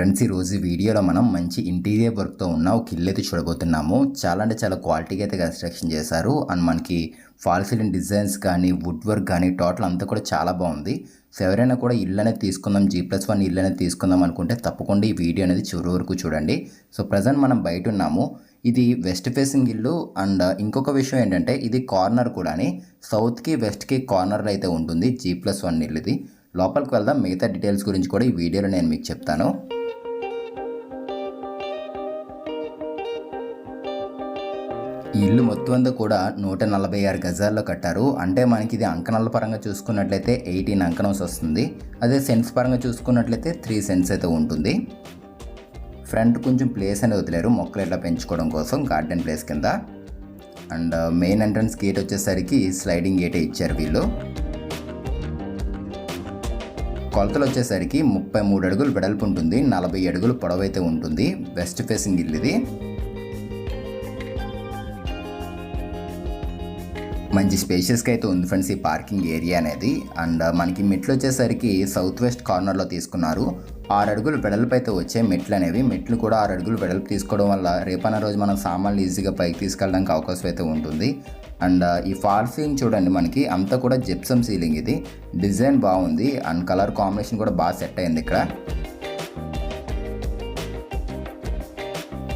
Friends ఈరోజు వీడియోలో మనం మంచి ఇంటీరియర్ వర్క్తో ఉన్న ఒక ఇల్లు అయితే చూడబోతున్నాము. చాలా అంటే చాలా క్వాలిటీగా అయితే కన్స్ట్రక్షన్ చేశారు. అండ్ మనకి ఫాల్ సీలింగ్ డిజైన్స్ కానీ వుడ్ వర్క్ కానీ టోటల్ అంతా కూడా చాలా బాగుంది. సో ఎవరైనా కూడా ఇల్లు అనేది తీసుకుందాం జీ ప్లస్ వన్ ఇల్లు అనేది తీసుకుందాం అనుకుంటే తప్పకుండా ఈ వీడియో అనేది చివరి వరకు చూడండి. సో ప్రజెంట్ మనం బయట ఉన్నాము. ఇది వెస్ట్ ఫేసింగ్ ఇల్లు. అండ్ ఇంకొక విషయం ఏంటంటే ఇది కార్నర్ కూడాని. సౌత్కి వెస్ట్కి కార్నర్లో అయితే ఉంటుంది జీ ప్లస్ వన్ ఇల్లు ఇది లోపలికి వెళ్దాం. మిగతా డీటెయిల్స్ గురించి కూడా ఈ వీడియోలో నేను మీకు చెప్తాను. ఈ ఇల్లు మొత్తం అంతా కూడా నూట నలభై ఆరు గజాల్లో కట్టారు. అంటే మనకి ఇది అంకణాల పరంగా చూసుకున్నట్లయితే ఎయిటీన్ అంకణంస్ వస్తుంది. అదే సెన్స్ పరంగా చూసుకున్నట్లయితే త్రీ సెన్స్ అయితే ఉంటుంది. ఫ్రంట్ కొంచెం ప్లేస్ అనేది వదిలేరు. మొక్కలు ఇట్లా పెంచుకోవడం కోసం గార్డెన్ ప్లేస్ కింద. And uh, main entrance gate వచ్చేసరికి స్లైడింగ్ గేటే ఇచ్చారు వీళ్ళు. కొలతలు వచ్చేసరికి ముప్పై మూడు అడుగులు వెడల్పు ఉంటుంది. నలభై అడుగులు పొడవైతే ఉంటుంది. వెస్ట్ ఫేసింగ్ ఇల్లు ఇది. మంచి స్పేషియస్గా అయితే ఉంది ఫ్రెండ్స్ ఈ పార్కింగ్ ఏరియా అనేది. అండ్ uh, మనకి మెట్లు వచ్చేసరికి సౌత్ వెస్ట్ కార్నర్లో తీసుకున్నారు. ఆరు అడుగులు వెడల్పు అయితే వచ్చే మెట్లు అనేవి. మెట్లు కూడా ఆరు అడుగులు వెడల్పు తీసుకోవడం వల్ల రేపన్న రోజు మనం సామాన్లు ఈజీగా పైకి తీసుకెళ్ళడానికి అవకాశం అయితే ఉంటుంది. అండ్ uh, ఈ ఫాల్ సీలింగ్ చూడండి మనకి అంతా కూడా జిప్సమ్ సీలింగ్ ఇది. డిజైన్ బాగుంది. అండ్ కలర్ కాంబినేషన్ కూడా బాగా సెట్ అయింది ఇక్కడ.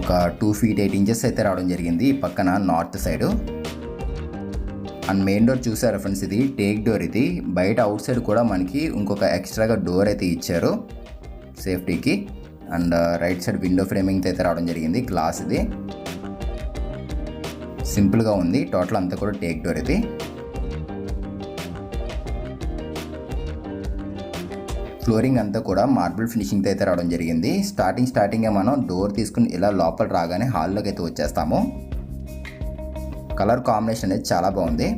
ఒక టూ ఫీట్ ఎయిట్ ఇంచెస్ అయితే రావడం జరిగింది. ఈ పక్కన north side and main door చూసారా ఫ్రెండ్స్ ఇది? టేక్ డోర్ ఇది. బయట అవుట్ సైడ్ కూడా మనకి ఇంకొక ఎక్స్ట్రాగా డోర్ అయితే ఇచ్చారు సేఫ్టీకి. And right side window framing అయితే రావడం జరిగింది గ్లాస్ ఇది. సింపుల్గా ఉంది టోటల్ అంతా కూడా టేక్ డోర్ ఇది. ఫ్లోరింగ్ అంతా కూడా మార్బుల్ ఫినిషింగ్తో అయితే రావడం జరిగింది. స్టార్టింగ్ స్టార్టింగే మనం డోర్ తీసుకుని ఇలా లోపల రాగానే హాల్లోకి అయితే వచ్చేస్తాము. కలర్ కాంబినేషన్ అనేది చాలా బాగుంది.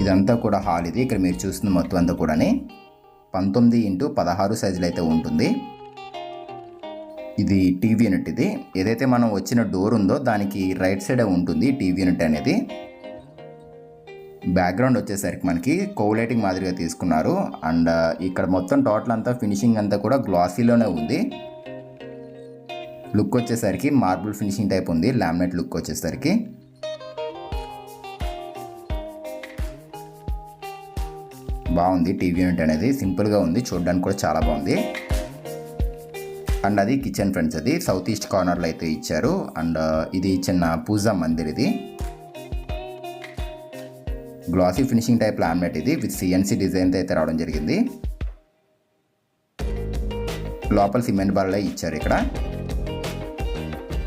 ఇదంతా కూడా హాల్ ఇది. ఇక్కడ మీరు చూస్తుంది మొత్తం అంతా కూడాని పంతొమ్మిది ఇంటూ పదహారు సైజులు అయితే ఉంటుంది. ఇది టీవీ యూనిట్ ఇది. ఏదైతే మనం వచ్చిన డోర్ ఉందో దానికి రైట్ సైడే ఉంటుంది టీవీ యూనిట్ అనేది. బ్యాక్గ్రౌండ్ వచ్చేసరికి మనకి కోవులైటింగ్ మాదిరిగా తీసుకున్నారు. అండ్ uh, ఇక్కడ మొత్తం టోటల్ అంతా ఫినిషింగ్ అంతా కూడా గ్లాసీలోనే ఉంది. లుక్ వచ్చేసరికి మార్బుల్ ఫినిషింగ్ టైప్ ఉంది లామినేట్ లుక్ వచ్చేసరికి. బాగుంది టీవీ యూనిట్ అనేది సింపుల్గా ఉంది చూడడానికి కూడా చాలా బాగుంది. అండ్ అది కిచెన్ ఫ్రెండ్స్ అది సౌత్ ఈస్ట్ కార్నర్లో అయితే ఇచ్చారు. అండ్ uh, ఇది చిన్న పూజా మందిర్ ఇది. గ్లాసీ ఫినిషింగ్ టైప్ లామినేట్ ఇది విత్ సిఎన్సీ డిజైన్తో అయితే రావడం జరిగింది. లోపల సిమెంట్ బార్లే ఇచ్చారు ఇక్కడ.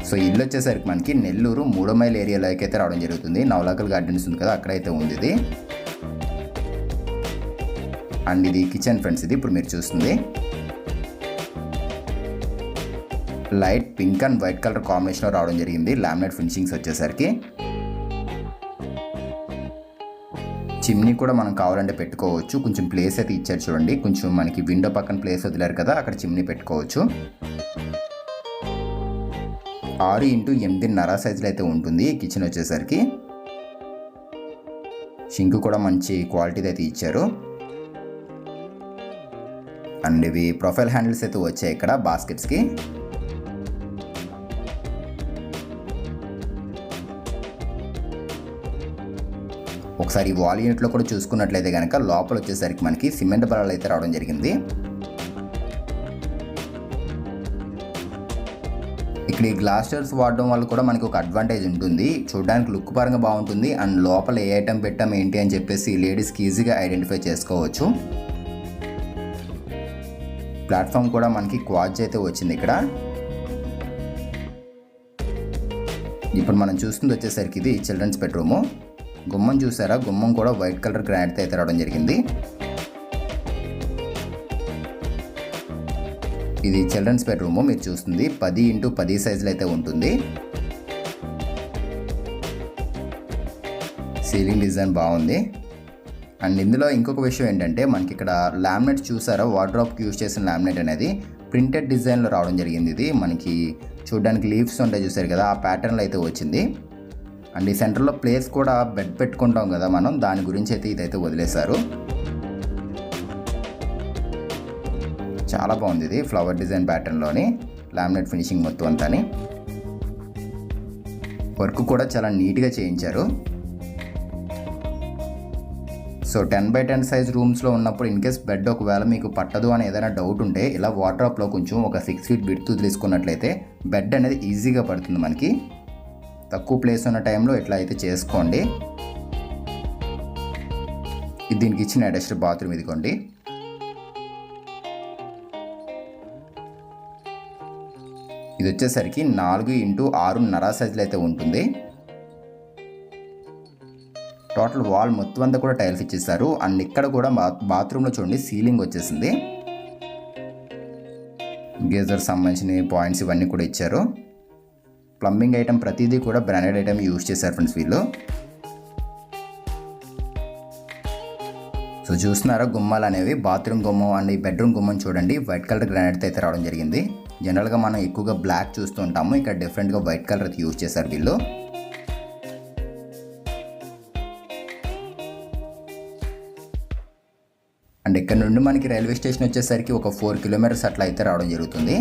సో ఇల్లు వచ్చేసరికి మనకి నెల్లూరు మూడో మైల్ ఏరియాలోకి అయితే రావడం జరుగుతుంది. నవలాకల్ గార్డెన్స్ ఉంది కదా అక్కడైతే ఉంది ఇది. అండ్ ఇది కిచెన్ ఫ్రెండ్స్ ఇది ఇప్పుడు మీరు చూస్తుంది. Light pink and white colour కాంబినేషన్లో రావడం జరిగింది. లామినేట్ ఫినిషింగ్స్ వచ్చేసరికి. చిమ్నీ కూడా మనం కావాలంటే పెట్టుకోవచ్చు. కొంచెం ప్లేస్ అయితే ఇచ్చారు చూడండి. కొంచెం మనకి విండో పక్కన ప్లేస్ వదిలేరు కదా అక్కడ చిమ్నీ పెట్టుకోవచ్చు. ఆరు ఇంటూ ఎనిమిదిన్నర సైజులో అయితే ఉంటుంది. కిచెన్ వచ్చేసరికి. షింక్ కూడా మంచి క్వాలిటీ అయితే ఇచ్చారు. అండ్ ఇవి ప్రొఫైల్ హ్యాండిల్స్ అయితే వచ్చాయి ఇక్కడ బాస్కెట్స్కి ఒకసారి వాల్ యూనిట్లో కూడా చూసుకున్నట్లయితే కనుక లోపల వచ్చేసరికి మనకి సిమెంట్ బలాలు అయితే రావడం జరిగింది. ఇక్కడ ఈ గ్లాస్ డోర్స్ వాడడం వల్ల కూడా మనకి ఒక అడ్వాంటేజ్ ఉంటుంది. చూడడానికి లుక్ పరంగా బాగుంటుంది. అండ్ లోపల ఏ ఐటమ్ పెట్టాం ఏంటి అని చెప్పేసి లేడీస్కి ఈజీగా ఐడెంటిఫై చేసుకోవచ్చు. ప్లాట్ఫామ్ కూడా మనకి క్వాజ్ అయితే వచ్చింది ఇక్కడ. ఇప్పుడు మనం చూస్తుంది వచ్చేసరికి ఇది చిల్డ్రన్స్ బెడ్రూము. గుమ్మం చూసారా? గుమ్మం కూడా వైట్ కలర్ గ్రానైట్తో అయితే రావడం జరిగింది. ఇది చిల్డ్రన్స్ బెడ్రూమ్ మీరు చూస్తుంది. పది ఇంటూ పది సైజులో అయితే ఉంటుంది. సీలింగ్ డిజైన్ బాగుంది. అండ్ ఇందులో ఇంకొక విషయం ఏంటంటే మనకి ఇక్కడ లామినేట్ చూసారా? వార్డ్రాప్కి యూజ్ చేసిన లామినేట్ అనేది ప్రింటెడ్ డిజైన్లో రావడం జరిగింది ఇది. మనకి చూడడానికి లీవ్స్ ఉంటాయి చూసారు కదా ఆ ప్యాటర్న్లో అయితే వచ్చింది. అండ్ ఈ సెంటర్లో ప్లేస్ కూడా బెడ్ పెట్టుకుంటాం కదా మనం దాని గురించి అయితే ఇదైతే వదిలేశారు. చాలా బాగుంది ఇది ఫ్లవర్ డిజైన్ ప్యాటర్న్లోని లామినేట్ ఫినిషింగ్ మొత్తం అంతాని. వర్క్ కూడా చాలా నీట్గా చేయించారు. So ten by ten size రూమ్స్లో ఉన్నప్పుడు ఇన్ కేస్ బెడ్ ఒకవేళ మీకు పట్టదు అని ఏదైనా డౌట్ ఉంటే ఇలా వాటర్ కొంచెం ఒక సిక్స్ ఫీట్ బిడ్తు తీసుకున్నట్లయితే బెడ్ అనేది ఈజీగా పడుతుంది మనకి. తక్కువ ప్లేస్ ఉన్న టైంలో ఇట్లా అయితే చేసుకోండి. దీనికి ఇచ్చిన అటాచ్డ్ బాత్రూమ్ ఇదిగోండి. ఇది వచ్చేసరికి నాలుగు ఇంటూ ఆరున్నర సైజులు అయితే ఉంటుంది. టోటల్ వాల్ మొత్తం అంతా కూడా టైల్స్ ఇచ్చేసారు. అండ్ ఇక్కడ కూడా బాత్రూంలో చూడండి సీలింగ్ వచ్చేసింది. గేజర్ సంబంధించిన పాయింట్స్ ఇవన్నీ కూడా ఇచ్చారు. ప్లంబింగ్ ఐటమ్ ప్రతిదీ కూడా బ్రాండెడ్ ఐటమ్ యూజ్ చేశారు ఫ్రెండ్స్ వీళ్ళు. సో చూస్తున్నారా గుమ్మాలు అనేవి? బాత్రూమ్ గుమ్మం అండ్ ఈ బెడ్రూమ్ గుమ్మం చూడండి. వైట్ కలర్ గ్రానైట్ అయితే రావడం జరిగింది. జనరల్గా మనం ఎక్కువగా బ్లాక్ చూస్తూ ఉంటాము. ఇక్కడ డిఫరెంట్గా వైట్ కలర్ అయితే యూజ్ చేశారు వీళ్ళు. అండ్ ఇక్కడ నుండి మనకి రైల్వే స్టేషన్ వచ్చేసరికి ఒక ఫోర్ కిలోమీటర్స్ అట్లా అయితే రావడం జరుగుతుంది.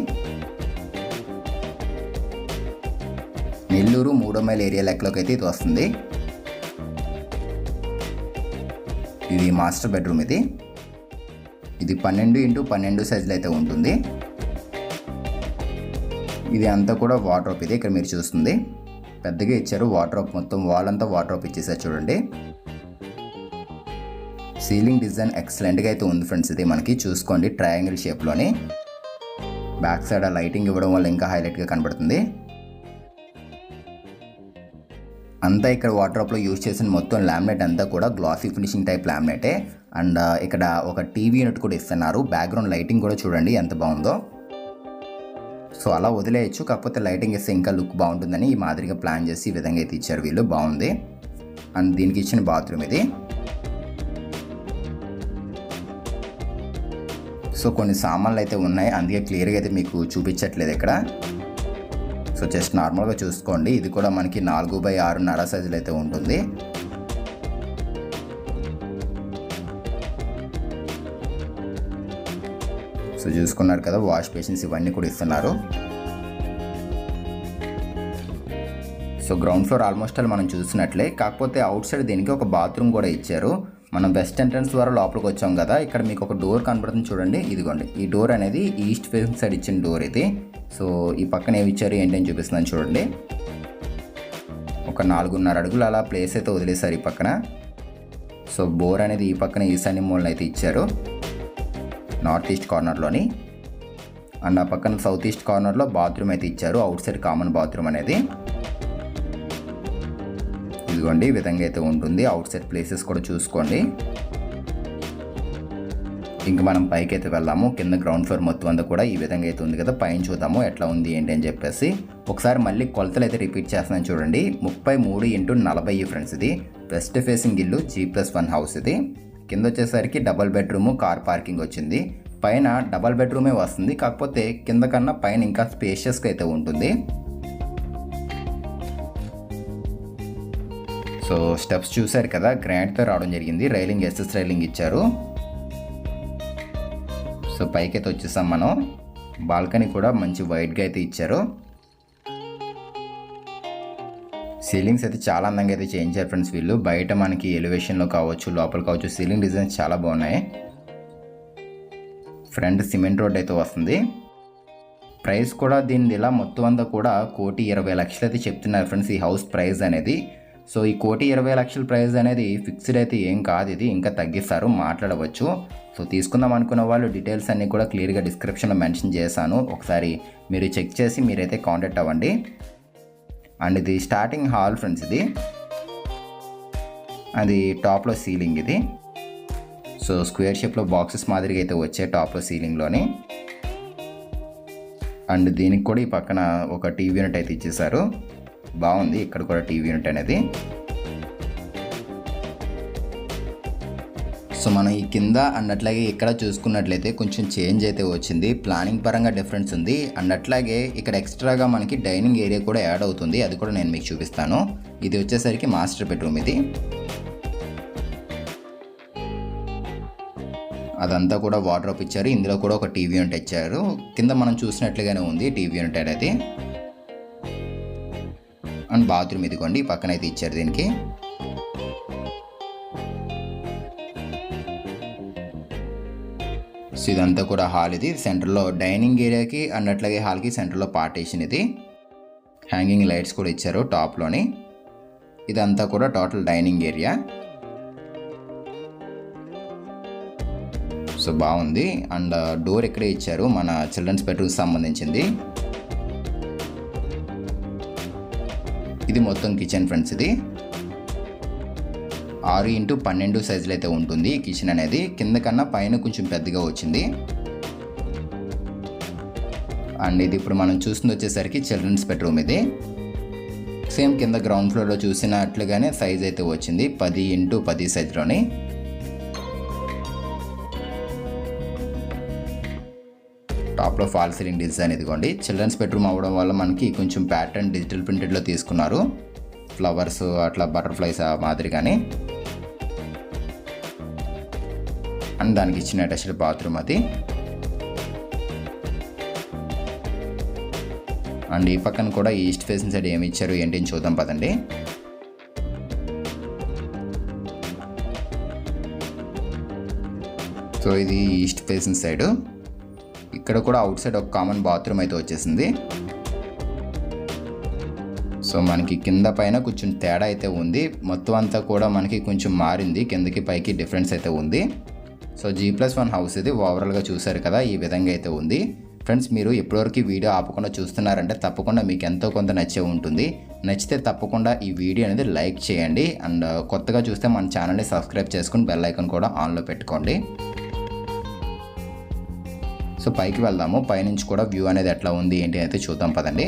నెల్లూరు మూడో మైల్ ఏరియా లెక్కలోకి అయితే ఇది వస్తుంది. ఇది మాస్టర్ బెడ్రూమ్ ఇది. ఇది పన్నెండు ఇంటూ పన్నెండు సైజులు అయితే ఉంటుంది. ఇది అంతా కూడా వాటర్ ఇది ఇక్కడ మీరు చూస్తుంది. పెద్దగా ఇచ్చారు వాటర్ మొత్తం వాల్ అంతా వాటర్ ఇచ్చేసారు చూడండి. సీలింగ్ డిజైన్ ఎక్సలెంట్గా అయితే ఉంది ఫ్రెండ్స్ ఇది మనకి. చూసుకోండి ట్రయాంగిల్ షేప్లోని. బ్యాక్ సైడ్ ఆ లైటింగ్ ఇవ్వడం వల్ల ఇంకా హైలైట్గా కనబడుతుంది. అంతా ఇక్కడ వాటర్ యూజ్ చేసిన మొత్తం ల్యామినేట్ అంతా కూడా గ్లాసీ ఫినిషింగ్ టైప్ ల్యామినేటే అండ్ ఇక్కడ ఒక టీవీ యూనిట్ కూడా ఇస్తున్నారు. బ్యాక్గ్రౌండ్ లైటింగ్ కూడా చూడండి ఎంత బాగుందో. సో అలా వదిలేయచ్చు. కాకపోతే లైటింగ్ ఇస్తే ఇంకా లుక్ బాగుంటుందని ఈ మాదిరిగా ప్లాన్ చేసి ఈ విధంగా అయితే ఇచ్చారు వీళ్ళు. బాగుంది. అండ్ దీనికి ఇచ్చిన బాత్రూమ్ ఇది. సో కొన్ని సామాన్లు అయితే ఉన్నాయి. అందుకే క్లియర్గా అయితే మీకు చూపించట్లేదు ఇక్కడ. సో జస్ట్ నార్మల్గా చూసుకోండి. ఇది కూడా మనకి నాలుగు బై ఆరున్నర సైజులు అయితే ఉంటుంది. సో చూసుకున్నారు కదా వాష్ బేసిన్స్ ఇవన్నీ కూడా ఇస్తున్నారు. సో గ్రౌండ్ ఫ్లోర్ ఆల్మోస్ట్ అలా మనం చూసినట్లే. కాకపోతే అవుట్ సైడ్ దీనికి ఒక బాత్రూమ్ కూడా ఇచ్చారు. మనం వెస్ట్ ఎంట్రన్స్ ద్వారా లోపలికి వచ్చాం కదా ఇక్కడ మీకు ఒక డోర్ కనబడుతుంది చూడండి. ఇదిగోండి ఈ డోర్ అనేది ఈస్ట్ ఫేసింగ్ సైడ్ ఇచ్చిన డోర్ ఇది. సో ఈ పక్కన ఏమి ఇచ్చారు ఏంటని చూపిస్తున్నాను చూడండి. ఒక నాలుగున్నర అడుగులు అలా ప్లేస్ అయితే వదిలేశారు ఈ పక్కన. సో బోర్ అనేది ఈ పక్కన ఈశాన్య మూలన అయితే ఇచ్చారు నార్త్ ఈస్ట్ కార్నర్లోని అండ్ ఆ పక్కన సౌత్ ఈస్ట్ కార్నర్లో బాత్రూమ్ అయితే ఇచ్చారు అవుట్ సైడ్ కామన్ బాత్రూమ్ అనేది. ఇదిగోండి ఈ విధంగా అయితే ఉంటుంది. అవుట్ సైడ్ ప్లేసెస్ కూడా చూసుకోండి. ఇంక మనం పైకి అయితే వెళ్ళాము కింద గ్రౌండ్ ఫ్లోర్ మొత్తం అంతా కూడా ఈ విధంగా అయితే ఉంది కదా. పైన చూద్దాము ఎట్లా ఉంది ఏంటి అని చెప్పేసి. ఒకసారి మళ్ళీ కొలతలు అయితే రిపీట్ చేస్తున్నాను చూడండి. ముప్పై మూడు ఇంటూ నలభై ఫ్రెండ్స్ ఇది. వెస్ట్ ఫేసింగ్ ఇల్లు జీ ప్లస్ వన్ హౌస్ ఇది. కింద వచ్చేసరికి డబల్ బెడ్రూమ్ కార్ పార్కింగ్ వచ్చింది. పైన డబల్ బెడ్రూమే వస్తుంది కాకపోతే కింద కన్నా పైన ఇంకా స్పేషియస్గా అయితే ఉంటుంది. సో స్టెప్స్ చూశారు కదా గ్రాండ్తో రావడం జరిగింది. రైలింగ్ ఎస్ఎస్ రైలింగ్ ఇచ్చారు. సో పైకి అయితే వచ్చేసాం మనం. బాల్కనీ కూడా మంచి వైట్గా అయితే ఇచ్చారు. సీలింగ్స్ అయితే చాలా అందంగా అయితే చేయించారు ఫ్రెండ్స్ వీళ్ళు. బయట మనకి ఎలివేషన్లో కావచ్చు లోపల కావచ్చు సీలింగ్ డిజైన్స్ చాలా బాగున్నాయి. ఫ్రంట్ సిమెంట్ రోడ్ అయితే వస్తుంది. ప్రైస్ కూడా దీనిది ఇలా మొత్తం అంతా కూడా కోటి ఇరవై లక్షలు అయితే చెప్తున్నారు ఫ్రెండ్స్ ఈ హౌస్ ప్రైస్ అనేది. సో ఈ కోటి ఇరవై లక్షల ప్రైస్ అనేది ఫిక్స్డ్ అయితే ఏం కాదు ఇది ఇంకా తగ్గిస్తారు మాట్లాడవచ్చు. సో తీసుకుందాం అనుకున్న వాళ్ళు డీటెయిల్స్ అన్నీ కూడా క్లియర్గా డిస్క్రిప్షన్లో మెన్షన్ చేశాను. ఒకసారి మీరు చెక్ చేసి మీరైతే కాంటాక్ట్ అవ్వండి. అండ్ ఇది స్టార్టింగ్ హాల్ ఫ్రెండ్స్ ఇది. అది టాప్లో సీలింగ్ ఇది. సో స్క్వేర్ షేప్లో బాక్సెస్ మాదిరిగా అయితే వచ్చే టాప్లో సీలింగ్లోని. అండ్ దీనికి కూడా ఈ పక్కన ఒక టీవీ యూనిట్ అయితే ఇచ్చేసారు బాగుంది. ఇక్కడ కూడా టీవీ యూనిట్ అనేది. సో మనం ఈ కింద అన్నట్లాగే ఇక్కడ చూసుకున్నట్లయితే కొంచెం చేంజ్ అయితే వచ్చింది. ప్లానింగ్ పరంగా డిఫరెన్స్ ఉంది. అన్నట్లాగే ఇక్కడ ఎక్స్ట్రాగా మనకి డైనింగ్ ఏరియా కూడా యాడ్ అవుతుంది. అది కూడా నేను మీకు చూపిస్తాను. ఇది వచ్చేసరికి మాస్టర్ బెడ్రూమ్ ఇది. అదంతా కూడా వాటర్ ఇచ్చారు. ఇందులో కూడా ఒక టీవీ యూనిట్ ఇచ్చారు. కింద మనం చూసినట్లుగానే ఉంది టీవీ యూనిట్ అనేది. అండ్ బాత్రూమ్ ఇదిగోండి పక్కన అయితే ఇచ్చారు దీనికి. సో ఇదంతా కూడా హాల్ ఇది. సెంటర్లో డైనింగ్ ఏరియాకి అండ్ అట్లాగే హాల్కి సెంటర్లో పార్టీషన్ ఇది. హ్యాంగింగ్ లైట్స్ కూడా ఇచ్చారు టాప్లోని. ఇదంతా కూడా టోటల్ డైనింగ్ ఏరియా. సో బాగుంది. అండ్ డోర్ ఇక్కడే ఇచ్చారు మన చిల్డ్రన్స్ బెడ్రూమ్ సంబంధించింది. ఇది మొత్తం కిచెన్ ఫ్రెండ్స్ ఇది. ఆరు ఇంటూ పన్నెండు సైజులో అయితే ఉంటుంది. ఈ కిచెన్ అనేది కింద కన్నా పైన కొంచెం పెద్దగా వచ్చింది. అండ్ ఇది ఇప్పుడు మనం చూస్తుంది వచ్చేసరికి చిల్డ్రన్స్ బెడ్రూమ్ ఇది. సేమ్ కింద గ్రౌండ్ ఫ్లోర్లో చూసినట్లుగానే సైజ్ అయితే వచ్చింది. పది ఇంటూ పది సైజులోని టాప్లో ఫాల్ సీలింగ్ డిజైన్ ఇదిగోండి. చిల్డ్రన్స్ బెడ్రూమ్ అవ్వడం వల్ల మనకి కొంచెం ప్యాటర్న్ డిజిటల్ ప్రింటెడ్లో తీసుకున్నారు. ఫ్లవర్స్ అట్లా బటర్ఫ్లైస్ ఆ మాదిరి కానీ అండ్ దానికి ఇచ్చిన అటాచ్డ్ బాత్రూమ్ అది. అండ్ ఈ పక్కన కూడా ఈస్ట్ ఫేసింగ్ సైడ్ ఏమి ఇచ్చారు ఏంటి అని చూద్దాం పదండి. సో ఇది ఈస్ట్ ఫేసింగ్ సైడ్. ఇక్కడ కూడా అవుట్ సైడ్ ఒక కామన్ బాత్రూమ్ అయితే వచ్చేసింది. సో మనకి కింద పైన కొంచెం తేడా అయితే ఉంది. మొత్తం అంతా కూడా మనకి కొంచెం మారింది. కిందకి పైకి డిఫరెన్స్ అయితే ఉంది. So G plus one house ఇది ఓవరాల్గా చూసారు కదా ఈ విధంగా అయితే ఉంది. ఫ్రెండ్స్ మీరు ఇప్పటివరకు వీడియో ఆపకుండా చూస్తున్నారంటే తప్పకుండా మీకు ఎంతో కొంత నచ్చే ఉంటుంది. నచ్చితే తప్పకుండా ఈ వీడియో అనేది లైక్ చేయండి. అండ్ కొత్తగా చూస్తే మన ఛానల్ని సబ్స్క్రైబ్ చేసుకుని బెల్ ఐకాన్ కూడా ఆన్లో పెట్టుకోండి. సో పైకి వెళ్దాము. పైనుంచి కూడా వ్యూ అనేది ఎట్లా ఉంది ఏంటి అయితే చూద్దాం పదండి.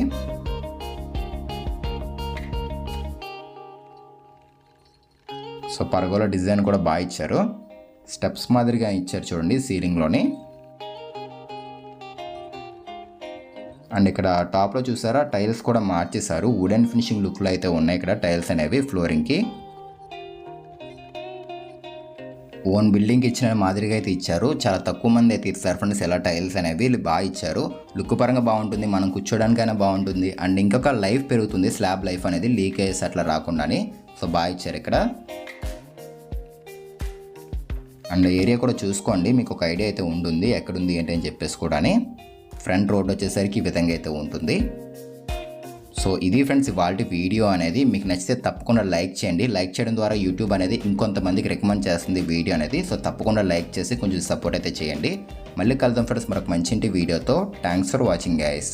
సో పరగోల డిజైన్ కూడా బాగా ఇచ్చారు. స్టెప్స్ మాదిరిగా ఇచ్చారు చూడండి సీలింగ్లోని అండ్ ఇక్కడ టాప్లో చూసారా టైల్స్ కూడా మార్చేశారు. వుడెన్ ఫినిషింగ్ లుక్లో అయితే ఉన్నాయి ఇక్కడ టైల్స్ అనేవి ఫ్లోరింగ్కి ఓన్ బిల్డింగ్ ఇచ్చిన మాదిరిగా అయితే ఇచ్చారు. చాలా తక్కువ మంది అయితే ఇస్తారు ఫ్రెండ్స్ ఎలా టైల్స్ అనేవి వీళ్ళు బాగా ఇచ్చారు. లుక్ పరంగా బాగుంటుంది మనం కూర్చోడానికైనా బాగుంటుంది. అండ్ ఇంకొక లైఫ్ పెరుగుతుంది స్లాబ్ లైఫ్ అనేది లీకేజ్ అట్లా రాకుండాని. సో బాగా ఇచ్చారు ఇక్కడ. అండ్ ఏరియా కూడా చూసుకోండి మీకు ఒక ఐడియా అయితే ఉంటుంది ఎక్కడుంది ఏంటి అని చెప్పేసి కూడా ఫ్రంట్ రోడ్ వచ్చేసరికి ఈ విధంగా అయితే ఉంటుంది. సో ఇది ఫ్రెండ్స్ ఇవాళ వీడియో అనేది. మీకు నచ్చితే తప్పకుండా లైక్ చేయండి. లైక్ చేయడం ద్వారా యూట్యూబ్ అనేది ఇంకొంతమందికి రికమెండ్ చేస్తుంది వీడియో అనేది. సో తప్పకుండా లైక్ చేసి కొంచెం సపోర్ట్ అయితే చేయండి. మళ్ళీ కలుద్దాం ఫ్రెండ్స్ మరొక మంచి వీడియోతో. Thanks for watching guys.